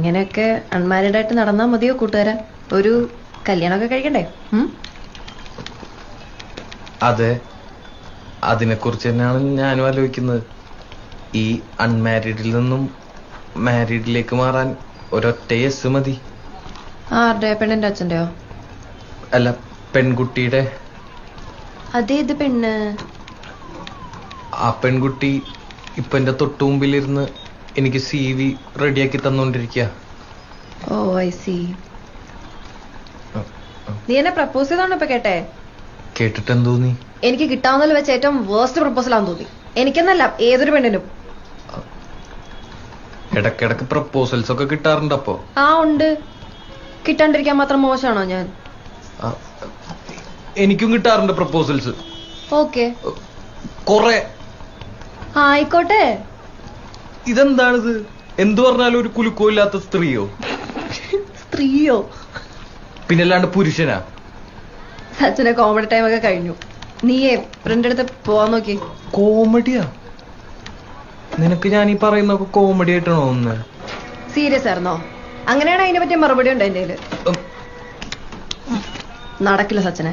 ഇങ്ങനെയൊക്കെ അൺമാരീഡ് ആയിട്ട് നടന്നാ മതിയോ കൂട്ടുകാരാ? ഒരു കല്യാണമൊക്കെ കഴിക്കണ്ടേ? അതെ. അതിനെക്കുറിച്ച് തന്നെയാണ് ഞാനും ആലോചിക്കുന്നത്. ഈ അൺമാരീഡിൽ നിന്നും മാരീഡിലേക്ക് മാറാൻ ഒരൊറ്റ യെസ് മതി. ആരുടെ പെണ്ണിന്റെ അച്ഛന്റെയോ? അല്ല പെൺകുട്ടിയുടെ. അതേത് പെണ്ണ്. ആ പെൺകുട്ടി ഇപ്പൊ എന്റെ തൊട്ടു മുമ്പിലിരുന്ന് എനിക്ക് സി വി റെഡിയാക്കി തന്നോണ്ടിരിക്കുക ഓ ഐ സി നീ എന്നെ പ്രപ്പോസ് ചെയ്തോണ്ട് ഇപ്പൊ കേട്ടെ? കേട്ടിട്ട് എന്തോന്നി എനിക്ക് കിട്ടാവുന്നതിൽ വെച്ച് ഏറ്റവും വേർസ്റ്റ് പ്രപ്പോസൽ ആണെന്ന് തോന്നി. എനിക്കെന്നല്ല ഏതൊരു പെണ്ണിനും. ഇടക്കിടക്ക് പ്രപ്പോസൽസ് ഒക്കെ കിട്ടാറുണ്ട് അപ്പോ? ആ ഉണ്ട്. കിട്ടാണ്ടിരിക്കാൻ മാത്രം മോശമാണോ ഞാൻ? എനിക്കും കിട്ടാറുണ്ട് പ്രപ്പോസൽസ് ഓക്കെ കൊറേ. ആയിക്കോട്ടെ. ഇതെന്താണിത്? എന്തു പറഞ്ഞാലും ഒരു കുലുക്കോ ഇല്ലാത്ത സ്ത്രീയോ? സ്ത്രീയോ? പിന്നല്ലാണ്ട് പുരുഷനാ? സച്ചിനെ കോമഡി ടൈം ഒക്കെ കഴിഞ്ഞു. നീയേ ഫ്രണ്ട് അടുത്ത് പോവാൻ നോക്കി കോമഡിയാ? നിനക്ക് ഞാൻ ഈ പറയുന്നൊക്കെ കോമഡി ആയിട്ടാണോ ഒന്ന് സീരിയസ് ആയിരുന്നോ? അങ്ങനെയാണ് അതിനെ പറ്റിയ മറുപടി ഉണ്ട് എന്റെ നടക്കില്ല സച്ചിനെ.